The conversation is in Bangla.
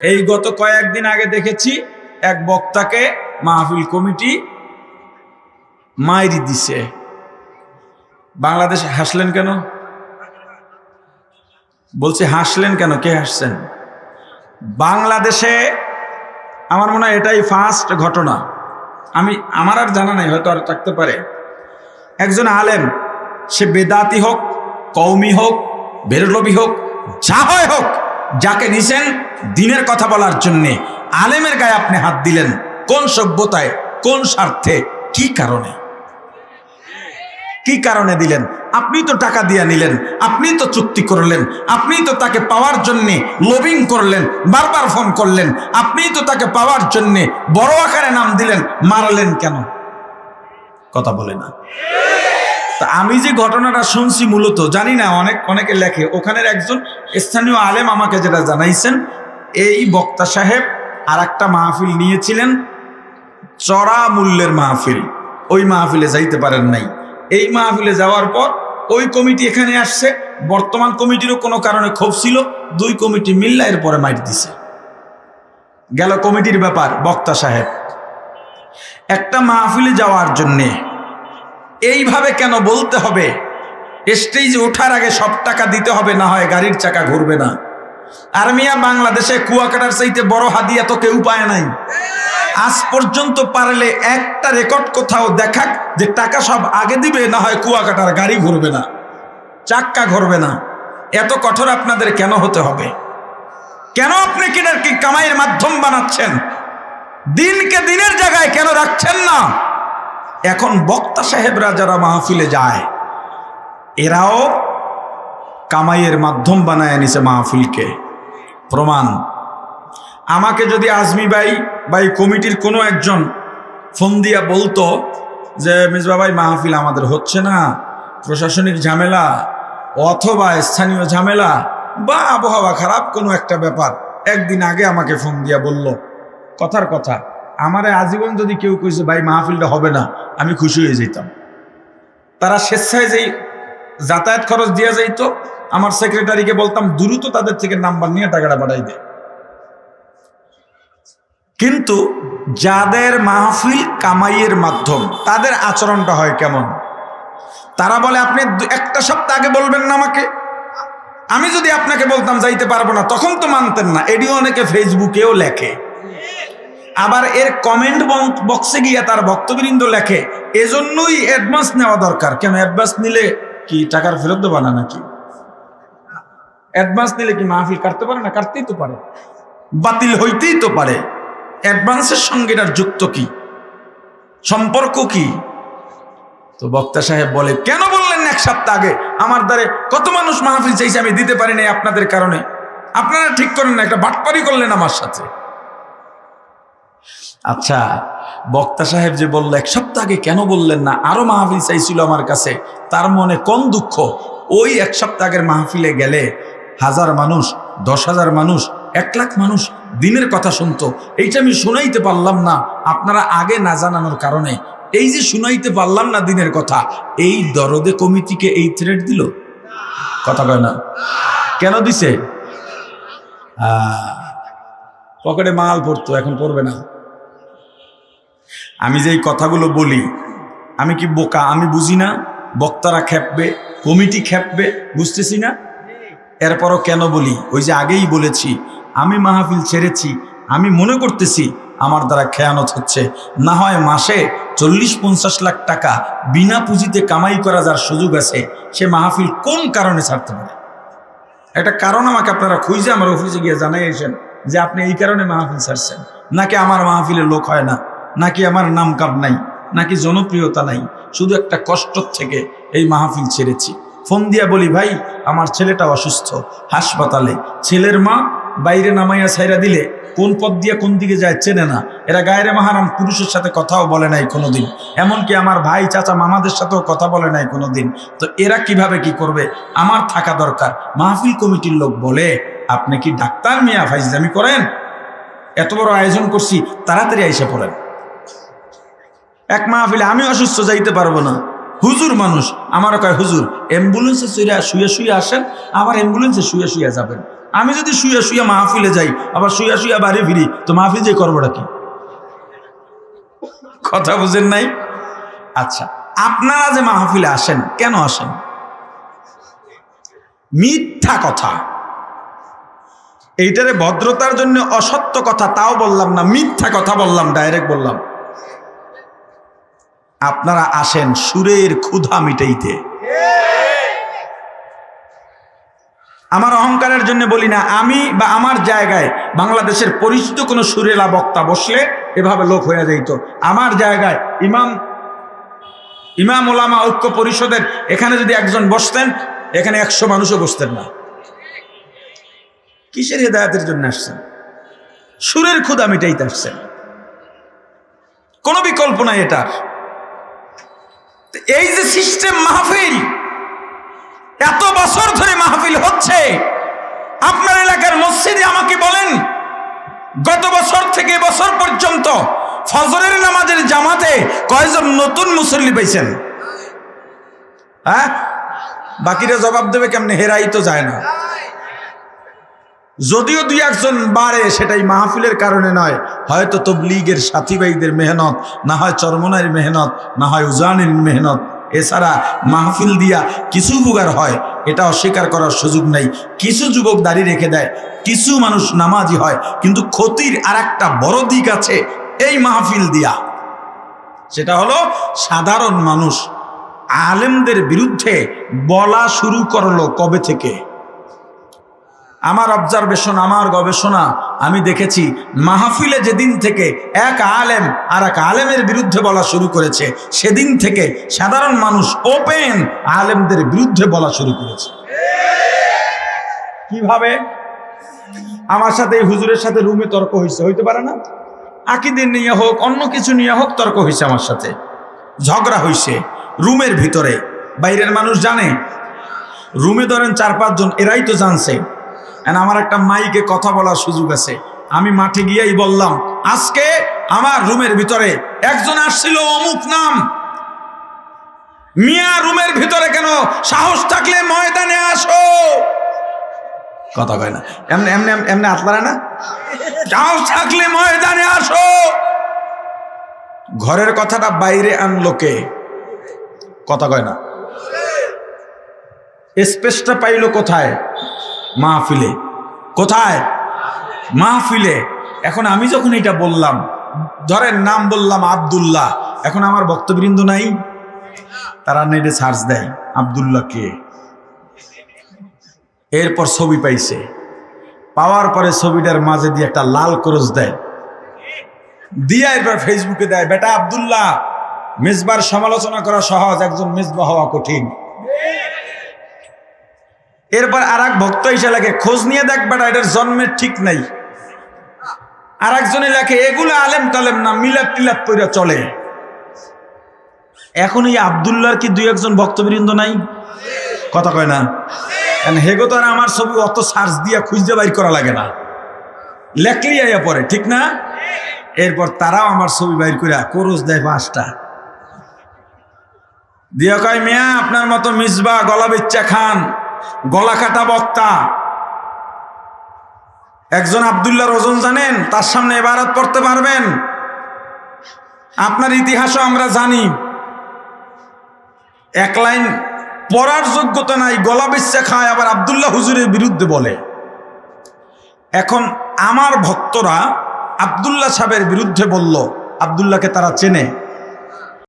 এই গত কয়েকদিন আগে দেখেছি এক বক্তাকে মাহফিল কমিটি মাইরি দিছে। বাংলাদেশে হাসলেন কেন? বলছি, হাসলেন কেন? কে হাসছেন? বাংলাদেশে আমার মনে হয় এটাই ফার্স্ট ঘটনা। আমি, আমার আর জানা নাই, হয়তো আর থাকতে পারে। একজন আলেম, সে বেদাতি হোক কৌমি হোক, বেরলবি হোক যা হয় হোক যাকে নিছেন দিনের কথা বলার জন্যে। আলেমের গায়ে আপনি হাত দিলেন। কোন সভ্যতায়, কোন স্বার্থে, কি কারণে? কি কারণে দিলেন? আপনি তো টাকা দিয়ে নিলেন, আপনি তো চুক্তি করলেন, আপনি তো তাকে পাওয়ার জন্যে লবিং করলেন, বারবার ফোন করলেন, আপনি তো তাকে পাওয়ার জন্যে বড় আকারে নাম দিলেন, মারলেন কেন? কথা বলে না। তা আমি যে ঘটনাটা শুনছি মূলত, জানি না, অনেক, অনেকে লেখে। ওখানের একজন স্থানীয় আলেম আমাকে যেটা জানাইছেন, এই বক্তা সাহেব আর একটা মাহফিল নিয়েছিলেন, চড়া মূল্যের মাহফিল। ওই মাহফিলে যাইতে পারেন নাই। এই মাহফিলে যাওয়ার পর ওই কমিটি এখানে আসছে, বর্তমান কমিটিরও কোনো কারণে ক্ষোভ ছিল, দুই কমিটি মিল্লা এর পরে মাইট দিছে। গেল কমিটির ব্যাপার, বক্তা সাহেব। একটা মাহফিলে যাওয়ার জন্যে এইভাবে কেন বলতে হবে? স্টেজে ওঠার আগে সব টাকা দিতে হবে, না হয় গাড়ির চাকা ঘুরবে না। আর মিয়া বাংলাদেশে কুয়াকাটার চাইতে বড় হাদিয়া তো কেউ পায় নাই। আজ পর্যন্ত পারলে একটা রেকর্ড কোথাও দেখাক যে টাকা সব আগে দিবে, না হয় কুয়াকাটার গাড়ি ঘুরবে না, চাক্কা ঘুরবে না। এত কঠোর আপনাদের কেন হতে হবে? কেন আপনি কিনার কি কামাইয়ের মাধ্যম বানাচ্ছেন? দিনকে দিনের জায়গায় কেন রাখছেন না? এখন বক্তা সাহেবরা যারা মাহফিলে যায়, এরাও কামাইয়ের মাধ্যম বানায় নিছে মাহফিলকে। প্রমাণ, আমাকে যদি আজমি ভাই বা এই কমিটির কোনো একজন ফোন দিয়া বলতো যে মিসবা ভাই, মাহফিল আমাদের হচ্ছে না, প্রশাসনিক ঝামেলা অথবা স্থানীয় ঝামেলা বা আবহাওয়া খারাপ, কোনো একটা ব্যাপার, একদিন আগে আমাকে ফোন দিয়া বলল। কথার কথা, আমারে আজীবন যদি কেউ কইছে, ভাই, মাহফিলটা হবে না। আমি খুশি হয়ে যেতাম তারা স্বেচ্ছায় যেই যাতায়াত খরচ দিয়ে যাইতো, আমার সেক্রেটারিকে বলতাম, দ্রুত তাদের থেকে নাম্বার নিয়ে টাকাটা পাঠাই দে। কিন্তু যাদের মাহফিল কামাইয়ের মাধ্যম, তাদের আচরণটা হয় কেমন? তারা বলে, আপনি একটা সপ্তাহ আগে বলবেন না আমাকে। আমি যদি আপনাকে বলতাম যাইতে পারব না, তখন তো মানতেন না। এটিও অনেকে ফেসবুকেও লেখে। আবার এর কমেন্ট বক্সে গিয়ে তার বক্তবৃন্দ লেখে, এজন্যই অ্যাডভান্স নেওয়া দরকার। কেন অ্যাডভান্স নিলে কি টাকার ফেরত দেবা না নাকি? অ্যাডভান্স নিলে কি মাহফিল কাটতে পারে না? কাটতেই তো পারে। বাতিল হইতেই তো পারে। অ্যাডভান্সের সঙ্গে এটার যুক্ত কি? সম্পর্ক কি? তো বক্তা সাহেব বলে, কেন বললেন এক সপ্তাহ আগে? আমার দ্বারে কত মানুষ মাহফিল চাইছে আমি দিতে পারি নাই আপনাদের কারণে। আপনারা ঠিক করেন না, একটা বাটপারি করলেন আমার সাথে। আচ্ছা বক্তা সাহেব যে বলল, এক সপ্তাহ আগে কেন বললেন না? আরও মাহফিল চাইছিল আমার কাছে। তার মনে কোন দুঃখ? ওই এক সপ্তাহ আগের মাহফিলে গেলে হাজার মানুষ, দশ হাজার মানুষ, এক লাখ মানুষ দিনের কথা শুনতো। এইটা আমি শুনাইতে পারলাম না। আপনারা আগে না জানানোর কারণে। এই যে শুনাইতে পারলাম না দিনের কথা, এই দরদে কমিটিকে এই থ্রেড দিল? কথা কয় না। কেন দিছে? পকেটে মাল পড়তো, এখন পড়বে না। আমি যে এই কথাগুলো বলি, আমি কি বোকা? আমি বুঝি না। বক্তারা খেপবে, কমিটি খেপবে, বুঝতেছি না? এরপরও কেন বলি? ওই যে আগেই বলেছি, আমি মাহফিল ছেড়েছি, আমি মনে করতেছি আমার দ্বারা খেয়ানত হচ্ছে। না হয় মাসে চল্লিশ পঞ্চাশ লাখ টাকা বিনা পুঁজিতে কামাই করা যার সুযোগ আছে, সে মাহফিল কোন কারণে ছাড়তে পারে? একটা কারণ আমাকে আপনারা খুঁজে আমার অফিসে গিয়ে জানাইয়েছেন যে আপনি এই কারণে মাহফিল ছাড়ছেন, নাকি আমার মাহফিলে লোক হয় না? নাকি আমার নাম কাপ নাই, নাকি জনপ্রিয়তা নাই, শুধু একটা কষ্ট থেকে এই মাহফিল ছেড়েছি। ফোন দিয়া বলি, ভাই, আমার ছেলেটা অসুস্থ, হাসপাতালে। ছেলের মা বাইরে নামাইয়া ছাইরা দিলে, কোন পথ দিয়ে কোন দিকে যায় চেনে না। এরা গায়ের মাহারাম পুরুষের সাথে কথাও বলে নাই কোনোদিন। এমনকি আমার ভাই, চাচা, মামাদের সাথেও কথা বলে নাই কোনোদিন। তো এরা কীভাবে কি করবে? আমার থাকা দরকার। মাহফিল কমিটির লোক বলে, আপনি কি ডাক্তার মিয়া ফাইজলামি করেন? এত বড় আয়োজন করছি, তাড়াতাড়ি আইসে পড়েন। এক মাহফিলে আমি অসুস্থ যাইতে পারব না। হুজুর মানুষ। আমারও কয়, হুজুর, অ্যাম্বুলেন্সে শুয়ে শুয়ে শুয়ে আসেন, আবার অ্যাম্বুলেন্সে শুয়ে শুয়ে যাবেন। আমি যদি শুয়ে শুয়ে মাহফিলে যাই, আবার শুয়ে শুয়ে বাড়ি ফিরি, তো মাহফিল যে করবোটা কি? কথা বুঝেন নাই? আচ্ছা আপনারা যে মাহফিলে আসেন, কেন আসেন? মিথ্যা কথা। এইটারে ভদ্রতার জন্য অসত্য কথা তাও বললাম না, মিথ্যা কথা বললাম, ডাইরেক্ট বললাম। আপনারা আসেন সুরের ক্ষুধা মিটাইতে। আমার অহংকারের জন্য বলি না, আমি বা আমার জায়গায় বাংলাদেশের পরিচিত কোনো সুরেলা বক্তা বসলে এভাবে লোক হয়ে যাইত। আমার জায়গায় ইমাম ইমাম ওলামা ঐক্য পরিষদের এখানে যদি একজন বসতেন, এখানে একশো মানুষও বসতেন না। কিসের হেদায়তের জন্য আসছেন? সুরের ক্ষুদা মিটাইতে আসছেন। কোনো বিকল্প নাই এটার। এই যে সিস্টেম মাহফিল, এত বছর ধরে মাহফিল হচ্ছে। আপনার এলাকার মসজিদে আমাকে বলেন, গত বছর থেকে বছর পর্যন্ত ফজরের নামাজের জামাতে কয়জন নতুন মুসল্লি পাইছেন হ্যাঁ? বাকিরা জবাব দেবে কেমনে? হেরাই তো যায় না। যদিও দুই একজন বাড়ে, সেটাই মাহফিলের কারণে নয়। হয়তো তবলিগের সাথী ভাইদের মেহনত, না হয় চরমনার মেহনত, না হয় উজানের মেহনত। এছাড়া মাহফিল দিয়া কিছু উপকার হয়, এটা অস্বীকার করার সুযোগ নাই। কিছু যুবক দাঁড়িয়ে রেখে দেয়, কিছু মানুষ নামাজি হয়, কিন্তু ক্ষতির আর একটা বড় দিক আছে এই মাহফিল দিয়া। সেটা হলো সাধারণ মানুষ, আলেমদের বিরুদ্ধে বলা শুরু করল কবে থেকে? আমার অবজারভেশন আমার গবেষণা, আমি দেখেছি মাহফিলে যেদিন থেকে এক আলেম আর এক আলেমের বিরুদ্ধে বলা শুরু করেছে, সেদিন থেকে সাধারণ মানুষ ওপেন আলেমদের বিরুদ্ধে বলা শুরু করেছে। কীভাবে? আমার সাথে এই হুজুরের সাথে রুমে তর্ক হয়েছে হইতে পারে না? আকিদের নিয়ে হোক, অন্য কিছু নিয়ে হোক তর্ক হয়েছে আমার সাথে। ঝগড়া হয়েছে রুমের ভিতরে। বাইরের মানুষ জানে। রুমে ধরেন চার পাঁচজন, এরাই তো জানছে। আমার একটা মাইকে কথা বলার সুযোগ আছে। আমি মাঠে গিয়েই বললাম, আজকে আমার রুমের ভিতরে একজন আসছিল অমুক নাম। মিয়া রুমের ভিতরে কেন সাহস থাকলে ময়দানে আসো। কথা কয় না। এমনি এমনি এমনি হাত পারে না। সাহস থাকলে ময়দানে আসো। ঘরের কথাটা বাইরে আনলো কে? কথা কয় না। স্পেসটা পাইলো কোথায়? মাহফিলে। কোথায়? মাহফিলে। এখন আমি যখন এটা বললাম, ধরেন নাম বললাম আবদুল্লাহ, এখন আমার বক্তবৃন্দ নাই? তারা নেটে সার্চ দেয়, আবদুল্লাহ কে? এরপর ছবি পাইছে। পাওয়ার পরে ছবিটার মাঝে দিয়ে একটা লাল ক্রস দেয়। দিয়ে এরপর ফেসবুকে দেয়, বেটা আবদুল্লাহ, মেজবার সমালোচনা করা সহজ, একজন মেজবা হওয়া কঠিন। এরপর আর এক ভক্ত এসে লাগে, খোঁজ নিয়ে দেখ এটার জন্মের ঠিক নাই। আর একজনে লেখে এগুলো আলেম টালেম না মিলাপ টিলাপ করে চলে। এখন এই আবদুল্লাহর কি দুই একজন ভক্তবৃন্দ নাই? কথা কয় না। হেগো তো আর আমার ছবি অত সার্চ দিয়া খুঁজতে বাইর করা লাগে না। লেখলি আইয়া পরে ঠিক না? এরপর তারাও আমার ছবি বাইর করে করস দেয় পাঁচটা। দিয়া কয়, মিয়া, আপনার মতো মিসবা গলা বেচ্চা খান। গলা কাটা বক্তা। একজন আবদুল্লাহর ওজন জানেন, তার সামনে এবারত পড়তে পারবেন। আপনার ইতিহাসও আমরা জানি। এক লাইন, পড়ার যোগ্যতা নাই, গলা বেচ্চা খায়, আবার আবদুল্লাহ হুজুরের বিরুদ্ধে বলে। এখন আমার ভক্তরা আবদুল্লাহ সাহেবের বিরুদ্ধে বলল, আবদুল্লাহকে তারা চেনে।